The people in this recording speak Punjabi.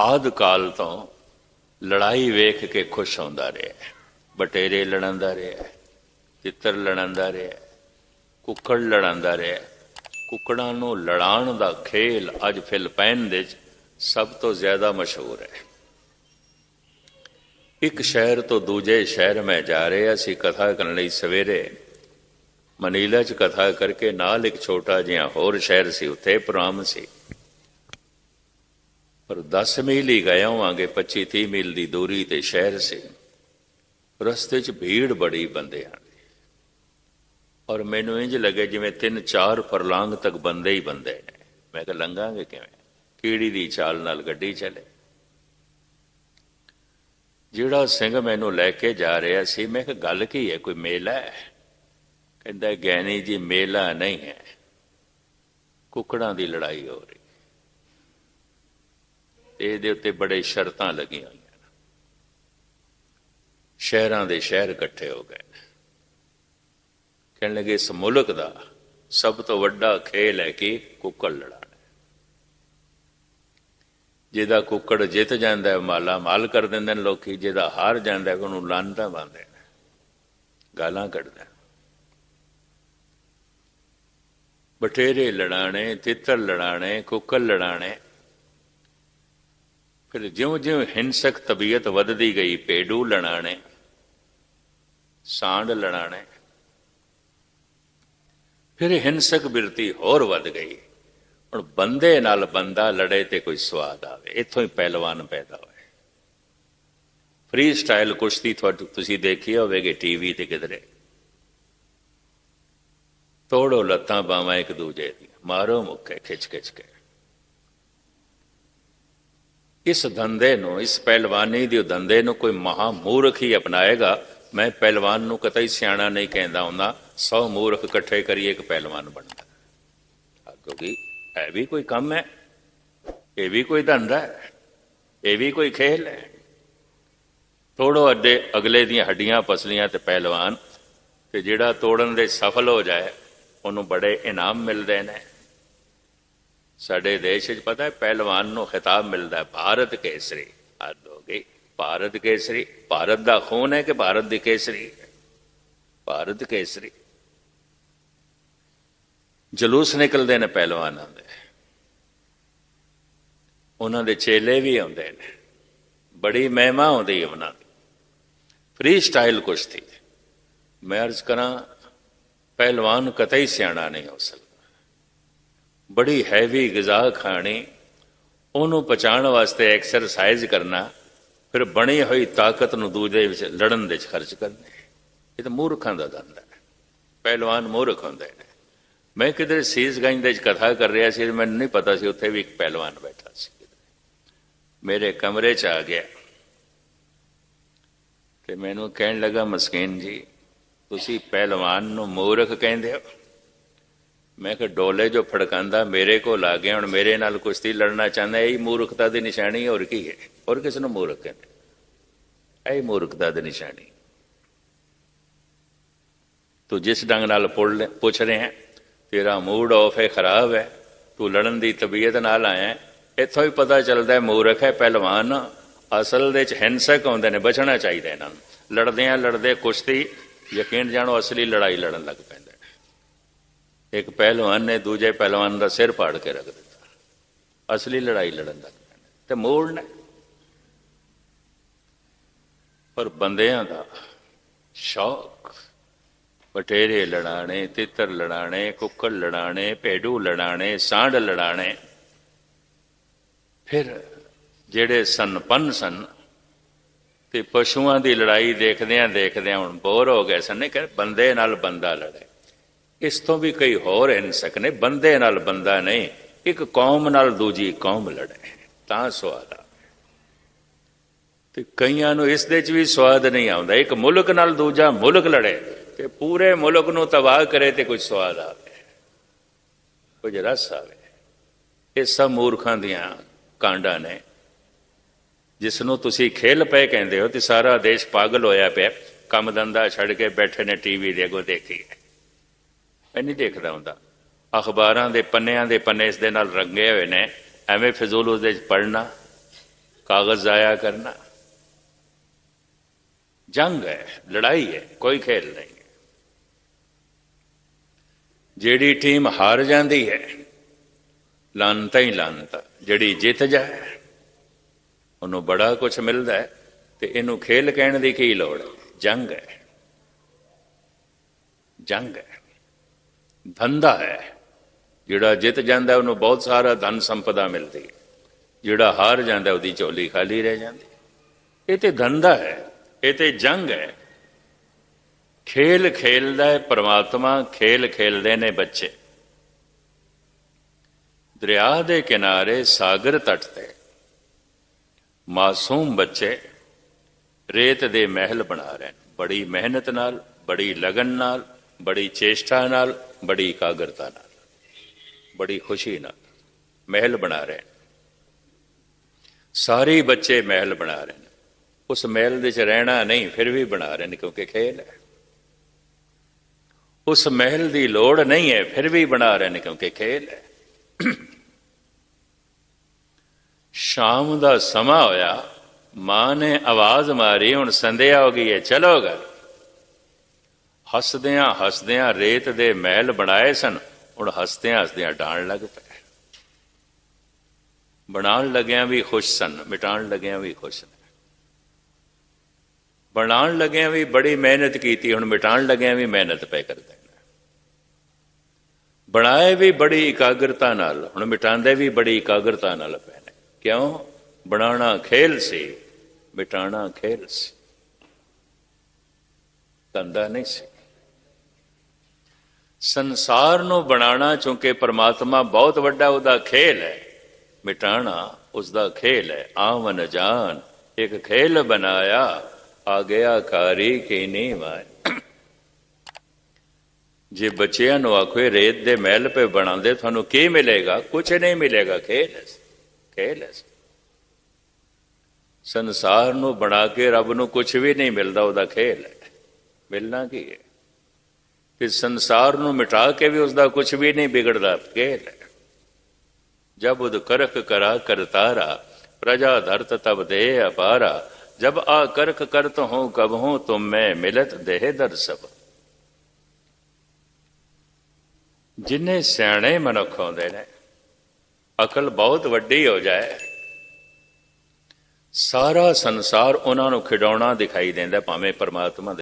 ਆਦ ਕਾਲ ਤੋਂ ਲੜਾਈ ਵੇਖ ਕੇ ਖੁਸ਼ ਹੁੰਦਾ ਰਿਹਾ ਬਟੇਰੇ ਲੜਾਂਦਾ ਰਿਹਾ ਚਿੱਤਰ ਲੜਾਂਦਾ ਰਿਹਾ ਕੁੱਕੜ ਲੜਾਂਦਾ ਰਿਹਾ ਕੁੱਕੜਾਂ ਨੂੰ ਲੜਾਉਣ ਦਾ ਖੇਲ ਅੱਜ ਫਿਲਪਾਈਨ ਦੇ ਵਿੱਚ ਸਭ ਤੋਂ ਜ਼ਿਆਦਾ ਮਸ਼ਹੂਰ ਹੈ। ਇੱਕ ਸ਼ਹਿਰ ਤੋਂ ਦੂਜੇ ਸ਼ਹਿਰ ਮੈਂ ਜਾ ਰਿਹਾ ਸੀ, ਕਥਾ ਕਰਨ ਲਈ ਸਵੇਰੇ। ਮਨੀਲਾ 'ਚ ਕਥਾ ਕਰਕੇ ਨਾਲ ਇੱਕ ਛੋਟਾ ਜਿਹਾ ਹੋਰ ਸ਼ਹਿਰ ਸੀ, ਉੱਥੇ ਪ੍ਰੋਗਰਾਮ ਸੀ। ਪਰ 10 ਮੀਲ ਹੀ ਗਏ ਹੋਵਾਂਗੇ 25 30 ਮੀਲ ਦੀ ਦੂਰੀ ਤੇ ਸ਼ਹਿਰ ਸੀ। ਰਸਤੇ 'ਚ ਭੀੜ ਬੜੀ ਬੰਦਿਆਂ ਦੀ। ਔਰ ਮੈਨੂੰ ਇੰਜ ਲੱਗੇ ਜਿਵੇਂ 3-4 ਫਰਲਾਂਗ ਤੱਕ ਬੰਦੇ ਹੀ ਬੰਦੇ ਨੇ। ਮੈਂ ਕਿਹਾ, ਲੰਘਾਂਗੇ ਕਿਵੇਂ? ਕੀੜੀ ਦੀ ਚਾਲ ਨਾਲ ਗੱਡੀ ਚੱਲੇ। ਜਿਹੜਾ ਸਿੰਘ ਮੈਨੂੰ ਲੈ ਕੇ ਜਾ ਰਿਹਾ ਸੀ, ਮੈਂ ਕਿਹਾ, ਗੱਲ ਕੀ ਹੈ? ਕੋਈ ਮੇਲਾ ਹੈ? ਕਹਿੰਦਾ ਗਿਆਨੀ ਜੀ, ਮੇਲਾ ਨਹੀਂ ਹੈ। ਕੁਕੜਾਂ ਦੀ ਲੜਾਈ ਹੋ ਰਹੀ। ਇਹਦੇ ਉੱਤੇ ਬੜੇ ਸ਼ਰਤਾਂ ਲੱਗੀਆਂ ਹੋਈਆਂ ਸ਼ਹਿਰਾਂ ਦੇ ਸ਼ਹਿਰ ਇਕੱਠੇ ਹੋ ਗਏ ਕਹਿਣ ਲੱਗੇ, ਇਸ ਮੁਲਕ ਦਾ ਸਭ ਤੋਂ ਵੱਡਾ ਖੇਲ ਹੈ ਕਿ ਕੁੱਕੜ ਲੜਾਣਾ ਜਿਹਦਾ ਕੁੱਕੜ ਜਿੱਤ ਜਾਂਦਾ ਹੈ, ਮਾਲਾ ਮਾਲ ਕਰ ਦਿੰਦੇ ਨੇ ਲੋਕੀ, ਜਿਹਦਾ ਹਾਰ ਜਾਂਦਾ ਹੈ, ਉਹਨੂੰ ਲਾਂਦਾ ਬੰਦੇ ਨੇ। ਗਾਲਾਂ ਕੱਢਦੇ ਨੇ। ਬਟੇਰੇ ਲੜਾਣੇ ਤਿੱਤਰ ਲੜਾਣੇ ਕੁੱਕੜ ਲੜਾਣੇ ਫਿਰ ਜਿਉਂ-ਜਿਉਂ ਹਿੰਸਕ ਤਬੀਅਤ ਵੱਧਦੀ ਗਈ, ਪੇਡੂ ਲੜਾਣੇ ਸਾਂਡ ਲੜਾਣੇ ਫਿਰ ਹਿੰਸਕ ਬਿਰਤੀ ਹੋਰ ਵੱਧ ਗਈ। ਹੁਣ ਬੰਦੇ ਨਾਲ ਬੰਦਾ ਲੜੇ ਤੇ ਕੋਈ ਸਵਾਦ ਆਵੇ, ਇੱਥੋਂ ਹੀ ਪਹਿਲਵਾਨ ਪੈਦਾ ਹੋਏ। ਫ੍ਰੀ ਸਟਾਈਲ ਕੁਸ਼ਤੀ ਤੁਹਾਡੀ ਤੁਸੀਂ ਦੇਖੀ ਹੋਵੇਗੀ ਟੀਵੀ ਤੇ ਕਿਧਰੇ। ਤੋੜੋ ਲੱਤਾਂ ਬਾਵਾਂ ਇੱਕ ਦੂਜੇ ਦੀ ਮਾਰੋ ਮੁੱਕੇ ਖਿੱਚ ਖਿੱਚ ਕੇ। ਇਸ ਧੰਦੇ ਨੂੰ, ਇਸ ਪਹਿਲਵਾਨੀ ਦੇ ਧੰਦੇ ਨੂੰ ਕੋਈ ਮਹਾ ਮੂਰਖ ਹੀ ਅਪਣਾਏਗਾ। ਮੈਂ ਪਹਿਲਵਾਨ ਨੂੰ ਕਤਈ ਸਿਆਣਾ ਨਹੀਂ ਕਹਿੰਦਾ ਹੁੰਦਾ। 100 ਮੂਰਖ ਇਕੱਠੇ ਕਰੀਏ ਇੱਕ ਪਹਿਲਵਾਨ ਬਣਦਾ। ਕਿਉਂਕਿ ਇਹ ਵੀ ਕੋਈ ਕੰਮ ਹੈ। ਇਹ ਵੀ ਕੋਈ ਧੰਦਾ ਹੈ। ਇਹ ਵੀ ਕੋਈ ਖੇਲ ਹੈ। ਤੋੜੋ ਅੱਡੇ ਅਗਲੇ ਦੀਆਂ ਹੱਡੀਆਂ, ਪਸਲੀਆਂ ਤੇ ਪਹਿਲਵਾਨ। ਤੇ ਜਿਹੜਾ ਤੋੜਨ ਦੇ ਸਫਲ ਹੋ ਜਾਏ, ਉਹਨੂੰ ਬੜੇ ਇਨਾਮ ਮਿਲਦੇ ਨੇ। ਸਾਡੇ ਦੇਸ਼ 'ਚ ਪਤਾ ਹੈ, ਪਹਿਲਵਾਨ ਨੂੰ ਖਿਤਾਬ ਮਿਲਦਾ ਹੈ, ਭਾਰਤ ਕੇਸਰੀ। ਹੱਦ ਹੋ ਗਈ। ਭਾਰਤ ਕੇਸਰੀ, ਭਾਰਤ ਦਾ ਖੂਨ ਹੈ ਕਿ ਭਾਰਤ ਦੀ ਕੇਸਰੀ ਭਾਰਤ ਕੇਸਰੀ। ਜਲੂਸ ਨਿਕਲਦੇ ਨੇ ਪਹਿਲਵਾਨਾਂ ਦੇ ਉਹਨਾਂ ਦੇ ਚੇਲੇ ਵੀ ਆਉਂਦੇ ਨੇ। ਬੜੀ ਮਹਿਮਾ ਆਉਂਦੀ ਹੈ ਉਹਨਾਂ ਦੀ। ਫ੍ਰੀ ਸਟਾਈਲ ਕੁਸ਼ਤੀ। ਮੈਂ ਅਰਜ਼ ਕਰਾਂ, ਪਹਿਲਵਾਨ ਕਤਈ ਸਿਆਣਾ ਨਹੀਂ ਹੋ ਸਕਦਾ। ਬੜੀ ਹੈਵੀ ਗਿਜ਼ਾ ਖਾਣੀ, ਉਹਨੂੰ ਪਚਾਉਣ ਵਾਸਤੇ ਐਕਸਰਸਾਈਜ਼ ਕਰਨਾ, ਫਿਰ ਬਣੀ ਹੋਈ ਤਾਕਤ ਨੂੰ ਦੂਜੇ ਵਿੱਚ ਲੜਨ ਦੇ ਵਿੱਚ ਖਰਚ ਕਰਨੇ। ਇਹ ਤਾਂ ਮੂਰਖਾਂ ਦਾ ਧੰਦਾ ਹੈ। ਪਹਿਲਵਾਨ ਮੂਰਖ ਹੁੰਦੇ ਨੇ। ਮੈਂ ਕਿਧਰ ਸੀਸਗੰਜ ਦੇ ਵਿੱਚ ਕਥਾ ਕਰ ਰਿਹਾ ਸੀ, ਮੈਨੂੰ ਨਹੀਂ ਪਤਾ ਸੀ ਉੱਥੇ ਵੀ ਇੱਕ ਪਹਿਲਵਾਨ ਬੈਠਾ ਸੀ। ਮੇਰੇ ਕਮਰੇ 'ਚ ਆ ਗਿਆ ਤੇ ਮੈਨੂੰ ਕਹਿਣ ਲੱਗਾ, ਮਸਕੀਨ ਜੀ, ਤੁਸੀਂ ਪਹਿਲਵਾਨ ਨੂੰ ਮੂਰਖ ਕਹਿੰਦੇ ਹੋ? ਮੈਂ ਕਿ ਡੋਲੇ ਜੋ ਫੜਕਾਂਦਾ ਮੇਰੇ ਕੋਲ ਆ ਗਿਆ, ਹੁਣ ਮੇਰੇ ਨਾਲ ਕੁਸ਼ਤੀ ਲੜਨਾ ਚਾਹੁੰਦਾ, ਇਹ ਮੂਰਖਤਾ ਦੀ ਨਿਸ਼ਾਨੀ ਹੋਰ ਕੀ ਹੈ? ਹੋਰ ਕਿਸ ਨੂੰ ਮੂਰਖ ਕਹਿੰਦੇ? ਇਹ ਮੂਰਖਤਾ ਦੀ ਨਿਸ਼ਾਨੀ। ਤੂੰ ਜਿਸ ਢੰਗ ਨਾਲ ਪੁੱਛ ਰਹੇ ਹੈ ਤੇਰਾ ਮੂਡ ਆਫ ਹੈ, ਖਰਾਬ ਹੈ, ਤੂੰ ਲੜਨ ਦੀ ਤਬੀਅਤ ਨਾਲ ਆਇਆ ਇੱਥੋਂ ਹੀ ਪਤਾ ਚੱਲਦਾ ਹੈ ਮੂਰਖ ਹੈ, ਪਹਿਲਵਾਨ, ਅਸਲ ਦੇ ਵਿੱਚ ਹਿੰਸਕ ਹੁੰਦੇ ਨੇ, ਬਚਣਾ ਚਾਹੀਦਾ ਇਹਨਾਂ ਨੂੰ। ਲੜਦੇ ਆ ਲੜਦੇ ਕੁਸ਼ਤੀ, ਯਕੀਨ ਜਾਣੋ, ਅਸਲੀ ਲੜਾਈ ਲੜਨ ਲੱਗ ਪੈਂਦੇ। ਇੱਕ ਪਹਿਲਵਾਨ ਨੇ ਦੂਜੇ ਪਹਿਲਵਾਨ ਦਾ ਸਿਰ ਪਾੜ ਕੇ ਰੱਖ ਦਿੱਤਾ। ਅਸਲੀ ਲੜਾਈ ਲੜਨ ਲੱਗ ਪੈਂਦੇ ਤੇ ਮੂਲ ਨੇ। ਪਰ ਬੰਦਿਆਂ ਦਾ ਸ਼ੌਕ ਬਟੇਰੇ ਲੜਾਣੇ ਤਿੱਤਰ ਲੜਾਣੇ ਕੁੱਕੜ ਲੜਾਣੇ ਭੇਡੂ ਲੜਾਣੇ ਸਾਂਢ ਲੜਾਣੇ ਫਿਰ ਜਿਹੜੇ ਸੰਪੰਨ ਸਨ ਤੇ ਪਸ਼ੂਆਂ ਦੀ ਲੜਾਈ ਦੇਖਦਿਆਂ ਦੇਖਦਿਆਂ ਹੁਣ ਬੋਰ ਹੋ ਗਏ ਸਨ ਕਿ ਬੰਦੇ ਨਾਲ ਬੰਦਾ ਲੜੇ। ਇਸ ਤੋਂ ਵੀ ਕਈ ਹੋਰ ਹਿੰਸਕ ਨੇ, ਬੰਦੇ ਨਾਲ ਬੰਦਾ ਨਹੀਂ, ਇੱਕ ਕੌਮ ਨਾਲ ਦੂਜੀ ਕੌਮ ਲੜੇ ਤਾਂ ਸਵਾਦ ਆ। ਤੇ ਕਈਆਂ ਨੂੰ ਇਸ ਦੇ ਚ ਵੀ ਸਵਾਦ ਨਹੀਂ ਆਉਂਦਾ। ਇੱਕ ਮੁਲਕ ਨਾਲ ਦੂਜਾ ਮੁਲਕ ਲੜੇ ਤੇ ਪੂਰੇ ਮੁਲਕ ਨੂੰ ਤਬਾਹ ਕਰੇ ਤੇ ਕੁਝ ਸਵਾਦ ਆਵੇ। ਕੁਝ ਰਸ ਆਵੇ। ਇਹ ਸਭ ਮੂਰਖਾਂ ਦੀਆਂ ਕਾਂਡਾਂ ਨੇ। ਜਿਸ ਨੂੰ ਤੁਸੀਂ ਖੇਲ ਪਏ ਕਹਿੰਦੇ ਹੋ ਤੇ ਸਾਰਾ ਦੇਸ਼ ਪਾਗਲ ਹੋਇਆ ਪਿਆ। ਕੰਮ ਧੰਦਾ ਛੱਡ ਕੇ ਬੈਠੇ ਨੇ ਟੀਵੀ ਦੇ ਅੱਗੋਂ ਦੇਖੀ। ਮੈਂ ਨਹੀਂ ਦੇਖਦਾ ਹੁੰਦਾ। ਅਖਬਾਰਾਂ ਦੇ ਪੰਨਿਆਂ ਦੇ ਪੰਨੇ ਇਸ ਦੇ ਨਾਲ ਰੰਗੇ ਹੋਏ ਨੇ। ਐਵੇਂ ਫਜ਼ੂਲ ਉਸ ਦੇ ਪੜਨਾ ਕਾਗਜ਼ ਜ਼ਾਇਆ ਕਰਨਾ। ਜੰਗ ਹੈ, ਲੜਾਈ ਹੈ, ਕੋਈ ਖੇਲ ਨਹੀਂ ਹੈ। ਜਿਹੜੀ ਟੀਮ ਹਾਰ ਜਾਂਦੀ ਹੈ, ਲਾਂਤਾ ਹੀ ਲਾਂਤਾ। ਜਿਹੜੀ ਜਿੱਤ ਜਾਏ, ਉਹਨੂੰ ਬੜਾ ਕੁਝ ਮਿਲਦਾ ਹੈ ਤੇ ਇਹਨੂੰ ਖੇਲ ਕਹਿਣ ਦੀ ਕੀ ਲੋੜ ਹੈ? ਜੰਗ ਹੈ। ਜੰਗ ਹੈ। ਧੰਦਾ ਹੈ। ਜਿਹੜਾ ਜਿੱਤ ਜਾਂਦਾ, ਉਹਨੂੰ ਬਹੁਤ ਸਾਰਾ ਧਨ ਸੰਪਦਾ ਮਿਲਦੀ। ਹੈ ਜਿਹੜਾ ਹਾਰ ਜਾਂਦਾ, ਉਹਦੀ ਝੋਲੀ ਖਾਲੀ ਰਹਿ ਜਾਂਦੀ। ਇਹ ਤੇ ਧੰਦਾ ਹੈ, ਇਹ ਤੇ ਜੰਗ ਹੈ। ਖੇਲ ਖੇਲਦਾ ਹੈ ਪ੍ਰਮਾਤਮਾ, ਖੇਲ ਖੇਲਦੇ ਨੇ ਬੱਚੇ। ਦਰਿਆ ਦੇ ਕਿਨਾਰੇ ਸਾਗਰ ਤੱਟ ਤੇ ਮਾਸੂਮ ਬੱਚੇ ਰੇਤ ਦੇ ਮਹਿਲ ਬਣਾ ਰਹੇ ਨੇ। ਬੜੀ ਮਿਹਨਤ ਨਾਲ, ਬੜੀ ਲਗਨ ਨਾਲ, ਬੜੀ ਚੇਸ਼ਟਾ ਨਾਲ ਬੜੀ ਇਕਾਗਰਤਾ ਨਾਲ, ਬੜੀ ਖੁਸ਼ੀ ਨਾਲ ਮਹਿਲ ਬਣਾ ਰਹੇ ਨੇ। ਸਾਰੇ ਬੱਚੇ ਮਹਿਲ ਬਣਾ ਰਹੇ ਨੇ। ਉਸ ਮਹਿਲ ਦੇ ਚ ਰਹਿਣਾ ਨਹੀਂ, ਫਿਰ ਵੀ ਬਣਾ ਰਹੇ ਨੇ ਕਿਉਂਕਿ ਖੇਲ ਹੈ। ਉਸ ਮਹਿਲ ਦੀ ਲੋੜ ਨਹੀਂ ਹੈ, ਫਿਰ ਵੀ ਬਣਾ ਰਹੇ ਨੇ ਕਿਉਂਕਿ ਖੇਲ ਹੈ। ਸ਼ਾਮ ਦਾ ਸਮਾਂ ਹੋਇਆ। ਮਾਂ ਨੇ ਆਵਾਜ਼ ਮਾਰੀ, ਹੁਣ ਸੰਧਿਆ ਹੋ ਗਈ ਹੈ, ਚਲੋ ਘਰ। ਹੱਸਦਿਆਂ ਹੱਸਦਿਆਂ ਰੇਤ ਦੇ ਮਹਿਲ ਬਣਾਏ ਸਨ, ਹੁਣ ਹੱਸਦਿਆਂ ਹੱਸਦਿਆਂ ਡਾਣ ਲੱਗ ਪਏ। ਬਣਾਉਣ ਲੱਗਿਆਂ ਵੀ ਖੁਸ਼ ਸਨ, ਮਿਟਾਉਣ ਲੱਗਿਆਂ ਵੀ ਖੁਸ਼ ਨੇ ਬਣਾਉਣ ਲੱਗਿਆਂ ਵੀ ਬੜੀ ਮਿਹਨਤ ਕੀਤੀ, ਹੁਣ ਮਿਟਾਉਣ ਲੱਗਿਆਂ ਵੀ ਮਿਹਨਤ ਪੈ ਕਰਦੇ ਨੇ ਬਣਾਏ ਵੀ ਬੜੀ ਇਕਾਗਰਤਾ ਨਾਲ, ਹੁਣ ਮਿਟਾਉਂਦੇ ਵੀ ਬੜੀ ਇਕਾਗਰਤਾ ਨਾਲ ਪਏ ਨੇ ਕਿਉਂ? ਬਣਾਉਣਾ ਖੇਲ ਸੀ, ਮਿਟਾਉਣਾ ਖੇਲ ਸੀ। ਧੰਦਾ ਨਹੀਂ ਸੀ। ਸੰਸਾਰ ਨੂੰ ਬਣਾਉਣਾ, ਚੂੰਕਿ ਪਰਮਾਤਮਾ ਬਹੁਤ ਵੱਡਾ ਉਹਦਾ ਖੇਲ ਹੈ। ਮਿਟਾਣਾ ਉਸ ਦਾ ਖੇਲ ਹੈ। ਆਵਨ ਜਾਨ, ਇੱਕ ਖੇਲ ਬਣਾਇਆ ਆ ਗਿਆ ਕਾਰੀ ਕੀ ਨਹੀਂ ਮਾਇ ਜੇ ਬੱਚਿਆਂ ਨੂੰ ਆਖੋ ਰੇਤ ਦੇ ਮਹਿਲ ਪੇ ਬਣਾਉਂਦੇ, ਤੁਹਾਨੂੰ ਕੀ ਮਿਲੇਗਾ? ਕੁਝ ਨਹੀਂ ਮਿਲੇਗਾ। ਖੇਲ ਹੈ। ਖੇਲ ਹੈ। ਸੰਸਾਰ ਨੂੰ ਬਣਾ ਕੇ ਰੱਬ ਨੂੰ ਕੁਝ ਵੀ ਨਹੀਂ ਮਿਲਦਾ, ਉਹਦਾ ਖੇਲ ਹੈ। ਮਿਲਣਾ ਕੀ ਹੈ? ਇਸ ਸੰਸਾਰ ਨੂੰ ਮਿਟਾ ਕੇ ਵੀ ਉਸ ਦਾ ਕੁਝ ਵੀ ਨਹੀਂ ਵਿਗੜਦਾ। ਕਹਿ ਜਬ ਉਦ ਕਰਖ ਕਰਾ ਕਰਤਾਰਾ, ਪ੍ਰਜਾ ਧਰਤ ਤਬ ਦੇ ਅਪਾਰਾ। ਜਬ ਆ ਕਰਖ ਕਰਤ ਹੋ ਕਬ ਹੋ ਤੁਮ ਮੈਂ ਮਿਲਤ ਦੇਹ ਦਰ ਸਭ। ਜਿਨੇ ਸਿਆਣੇ ਮਨੁੱਖ ਹੁੰਦੇ ਨੇ, ਅਕਲ ਬਹੁਤ ਵੱਡੀ ਹੋ ਜਾਏ। ਸਾਰਾ ਸੰਸਾਰ ਉਹਨਾਂ ਨੂੰ ਖਿਡਾਉਣਾ ਦਿਖਾਈ ਦਿੰਦਾ ਭਾਵੇਂ ਪਰਮਾਤਮਾ